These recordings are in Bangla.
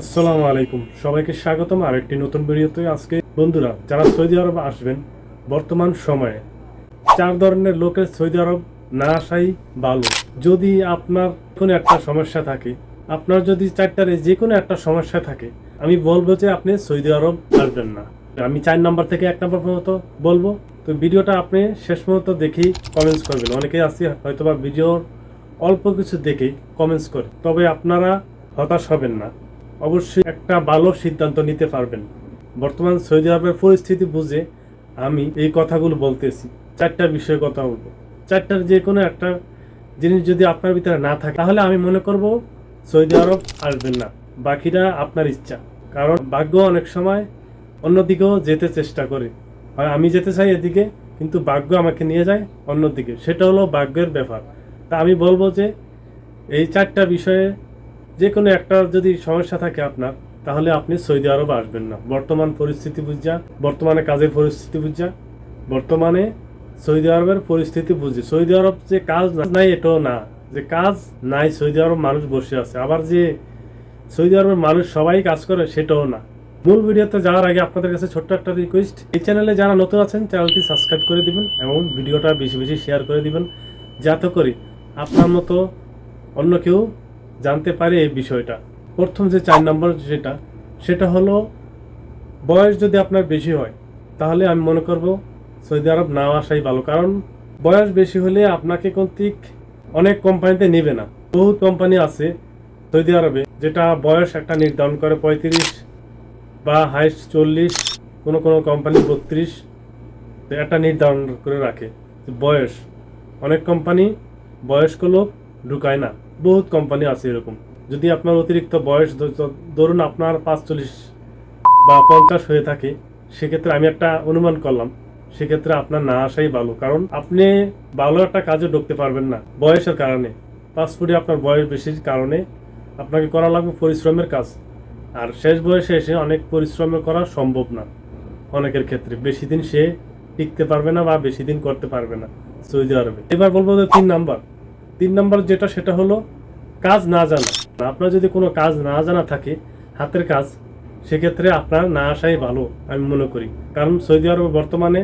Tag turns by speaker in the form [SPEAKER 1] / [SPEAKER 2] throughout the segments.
[SPEAKER 1] আসসালামু আলাইকুম। সবাইকে স্বাগতম আরেকটি নতুন ভিডিওতে আজকে বন্ধুরা যারা সৌদি আরব আসবেন, বর্তমান সময়ে চার ধরনের লোকের সৌদি আরব না আসাই ভালো। যদি আপনার কোনো একটা সমস্যা থাকে, আপনার যদি চারটারে যে কোনো একটা সমস্যা থাকে, আমি বলব যে আপনি সৌদি আরব আসবেন না। আমি চার নাম্বার থেকে এক নাম্বার পর্যন্ত বলব। তো ভিডিওটা আপনি শেষ পর্যন্ত দেখেই কমেন্টস করবেন। অনেকেই আছে হয়তোবা ভিডিওর অল্প কিছু দেখেই কমেন্টস করে। তবে আপনারা হতাশ হবেন না। অবশ্যই একটা ভালো সিদ্ধান্ত নিতে পারবেন। বর্তমান সৌদি আরবের পরিস্থিতি বুঝে আমি এই কথাগুলো বলতেছি। চারটা বিষয়ে কথা বলব। চারটার যে কোনো একটা জিনিস যদি আপনার ভিতরে না থাকে, তাহলে আমি মনে করব সৌদি আরব আসবেন না। বাকিটা আপনার ইচ্ছা। কারণ ভাগ্য অনেক সময় অন্যদিকেও যেতে চেষ্টা করে। হয় আমি যেতে চাই এদিকে, কিন্তু ভাগ্য আমাকে নিয়ে যায় অন্যদিকে। সেটা হলো ভাগ্যের ব্যাপার। তা আমি বলব যে এই চারটা বিষয়ে যে কোনো একটা যদি সমস্যা থাকে আপনার, তাহলে আপনি সৌদি আরব আসবেন না। বর্তমান পরিস্থিতি বুঝা, বর্তমানে কাজের পরিস্থিতি বুঝা, বর্তমানে সৌদি আরবের পরিস্থিতি বুঝি। সৌদি আরব যে কাজ নাই, এটাও না। যে কাজ নাই, সৌদি আরব মানুষ বসে আছে। আবার যে সৌদি আরবের মানুষ সবাই কাজ করে, সেটাও না। মূল ভিডিওতে যাওয়ার আগে আপনাদের কাছে ছোট্ট একটা রিকোয়েস্ট এই চ্যানেলে যারা নতুন আছেন চ্যানেলটি সাবস্ক্রাইব করে দিবেন এবং ভিডিওটা বেশি বেশি শেয়ার করে দিবেন। যাতে করে আপনার মতো অন্য কেউ জানতে পারে এই বিষয়টা। প্রথম যে চার নম্বর যেটা, সেটা হলো বয়স যদি আপনার বেশি হয়, তাহলে আমি মনে করব সৌদি আরব না আসাই ভালো। কারণ বয়স বেশি হলে আপনাকে কর্তৃক অনেক কোম্পানিতে নেবে না। বহু কোম্পানি আছে সৌদি আরবে যেটা বয়স একটা নির্ধারণ করে পঁয়ত্রিশ বা হাইস্ট চল্লিশ, কোনো কোনো কোম্পানি বত্রিশ একটা নির্ধারণ করে রাখে বয়স। অনেক কোম্পানি বয়স্ক লোক ঢুকায় না। বহুত কোম্পানি আছে এরকম। যদি আপনার অতিরিক্ত বয়স ধরুন আপনার পাঁচচল্লিশ বা পঞ্চাশ হয়ে থাকে, সেক্ষেত্রে আমি একটা অনুমান করলাম, সেক্ষেত্রে আপনার না আসাই ভালো। কারণ আপনি ভালো একটা কাজে ঢুকতে পারবেন না বয়সের কারণে। পাসপোর্টে আপনার বয়স বেশির কারণে আপনাকে করা লাগবে পরিশ্রমের কাজ। আর শেষ বয়সে এসে অনেক পরিশ্রম করা সম্ভব না অনেকের ক্ষেত্রে। বেশি দিন সে টিকতে পারবে না বা বেশি দিন করতে পারবে না সৌদি আরবে। এবার বলব যে তিন নাম্বার। তিন নম্বর যেটা, সেটা হলো কাজ না জানা। আপনার যদি কোনো কাজ না জানা থাকে, হাতের কাজ, সেক্ষেত্রে আপনার না আসাই ভালো, আমি মনে করি। কারণ সৌদি আরবে বর্তমানে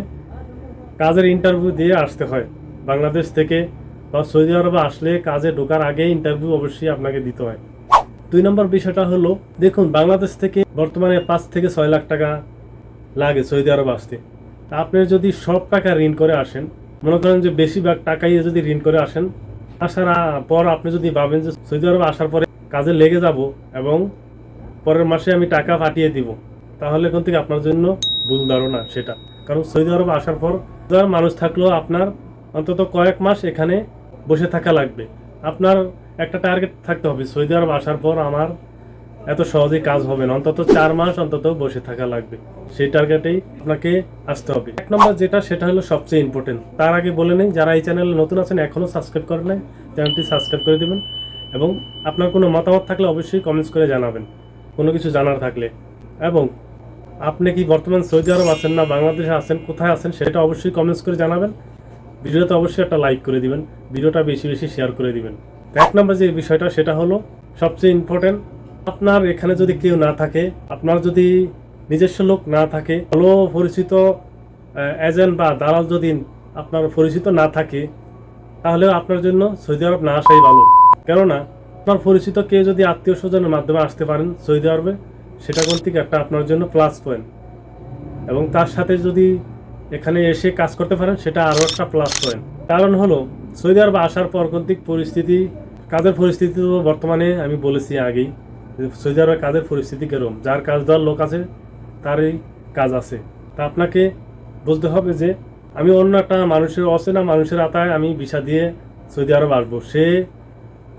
[SPEAKER 1] কাজের ইন্টারভিউ দিয়ে আসতে হয়। বাংলাদেশ থেকে বা সৌদি আরবে আসলে কাজে ঢোকার আগে ইন্টারভিউ অবশ্যই আপনাকে দিতে হয়। দুই নম্বর বিষয়টা হলো, দেখুন, বাংলাদেশ থেকে বর্তমানে পাঁচ থেকে ছয় লাখ টাকা লাগে সৌদি আরব আসতে। তা আপনি যদি সব টাকা ঋণ করে আসেন, মনে করেন যে বেশিরভাগ টাকাই যদি ঋণ করে আসেন আসার পর আপনি যদি ভাবেন যে সৌদি আরব আসার পরে কাজে লেগে যাব এবং পরের মাসে আমি টাকা পাঠিয়ে দিব, তাহলে কোন থেকে আপনার জন্য ভুল ধারণা সেটা। কারণ সৌদি আরব আসার পর মানুষ থাকলেও আপনার অন্তত কয়েক মাস এখানে বসে থাকা লাগবে। আপনার একটা টার্গেট থাকতে হবে, সৌদি আরব আসার পর আমার এত সহজেই কাজ হবে না। অন্তত চার মাস অন্তত বসে থাকা লাগবে। সেই টার্গেটেই আপনাকে আসতে হবে। এক নম্বর যেটা, সেটা হলো সবচেয়ে ইম্পর্টেন্ট তার আগে বলে নেই, যারা এই চ্যানেলে নতুন আছেন এখনও সাবস্ক্রাইব করেন নাই চ্যানেলটি সাবস্ক্রাইব করে দেবেন। এবং আপনার কোনো মতামত থাকলে অবশ্যই কমেন্টস করে জানাবেন, কোনো কিছু জানার থাকলে। এবং আপনি কি বর্তমান সৌদি আরব আছেন না, বাংলাদেশে আছেন, কোথায় আছেন, সেটা অবশ্যই কমেন্টস করে জানাবেন। ভিডিওতে অবশ্যই একটা লাইক করে দিবেন, ভিডিওটা বেশি বেশি শেয়ার করে দিবেন। এক নম্বর যে বিষয়টা, সেটা হলো সবচেয়ে ইম্পর্টেন্ট আপনার এখানে যদি কেউ না থাকে, আপনার যদি নিজস্ব লোক না থাকে, ভালো পরিচিত এজেন্ট বা দালাল যদি আপনার পরিচিত না থাকে তাহলে আপনার জন্য সৌদি আরব না আসাই ভালো। কেননা, আপনার পরিচিত কেউ যদি আত্মীয় স্বজনের মাধ্যমে আসতে পারেন সৌদি আরবে, সেটা থেকে? একটা আপনার জন্য প্লাস পয়েন্ট এবং তার সাথে যদি এখানে এসে কাজ করতে পারেন, সেটা আরও একটা প্লাস পয়েন্ট কারণ হলো, সৌদি আরব আসার পর কর্তৃক পরিস্থিতি, কাজের পরিস্থিতি তো বর্তমানে আমি বলেছি আগেই সৌদি আরবের কাজের পরিস্থিতি কেরম। যার কাজ দেওয়ার লোক আছে, তারই কাজ আছে। তা আপনাকে বুঝতে হবে যে, আমি অন্য একটা মানুষের, অচেনা মানুষের আতায় আমি ভিসা দিয়ে সৌদি আরব আসব সে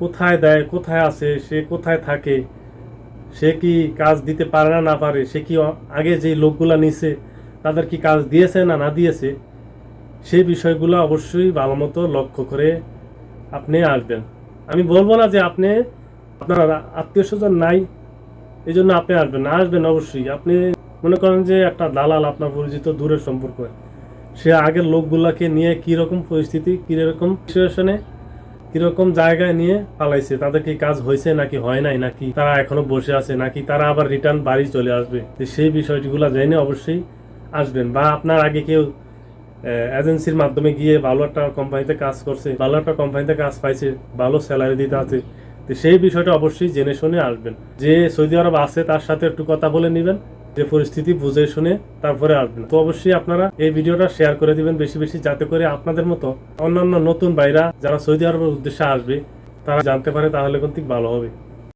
[SPEAKER 1] কোথায় দেয়, কোথায় আছে সে কোথায় থাকে, সে কি কাজ দিতে পারে না না পারে, সে কি আগে যে লোকগুলা নিছে, তাদের কি কাজ দিয়েছে না না দিয়েছে সেই বিষয়গুলো অবশ্যই ভালো মতো লক্ষ্য করে আপনি আসবেন। আমি বলব না যে আপনি আপনার আত্মীয় স্বজন নাই এই জন্য আপনি আসবেন না। আসবেন অবশ্যই। আপনি মনে করেন যে একটা দালাল আপনার পরিচিত দূরের সম্পর্ক। সে আগের লোকগুলাকে নিয়ে কী রকম পরিস্থিতি কী রকম সিচুয়েশনে কীরকম জায়গায় নিয়ে পালাইছে, তাদের কি কাজ হয়েছে নাকি হয় নাই, নাকি তারা এখনও বসে আছে, নাকি তারা আবার রিটার্ন বাড়ি চলে আসবে? সেই বিষয়টিগুলো জেনে অবশ্যই আসবেন। বা আপনার আগে কেউ এজেন্সির মাধ্যমে গিয়ে ভালো একটা কোম্পানিতে কাজ করছে, ভালো একটা কোম্পানিতে কাজ পাইছে, ভালো স্যালারি দিতে আছে তো সেই বিষয়টা অবশ্যই জেনে শুনে আসবেন। যে সৌদি আরব আছে, তার সাথে একটু কথা বলে নেবেন, যে পরিস্থিতি বুঝে শুনে তারপরে আসবেন। তো অবশ্যই আপনারা এই ভিডিওটা শেয়ার করে দিবেন বেশি বেশি, যাতে করে আপনাদের মতো অন্যান্য নতুন বাইরা যারা সৌদি আরবের উদ্দেশ্যে আসবে, তারা জানতে পারে, তাহলে কিন্তু ভালো হবে।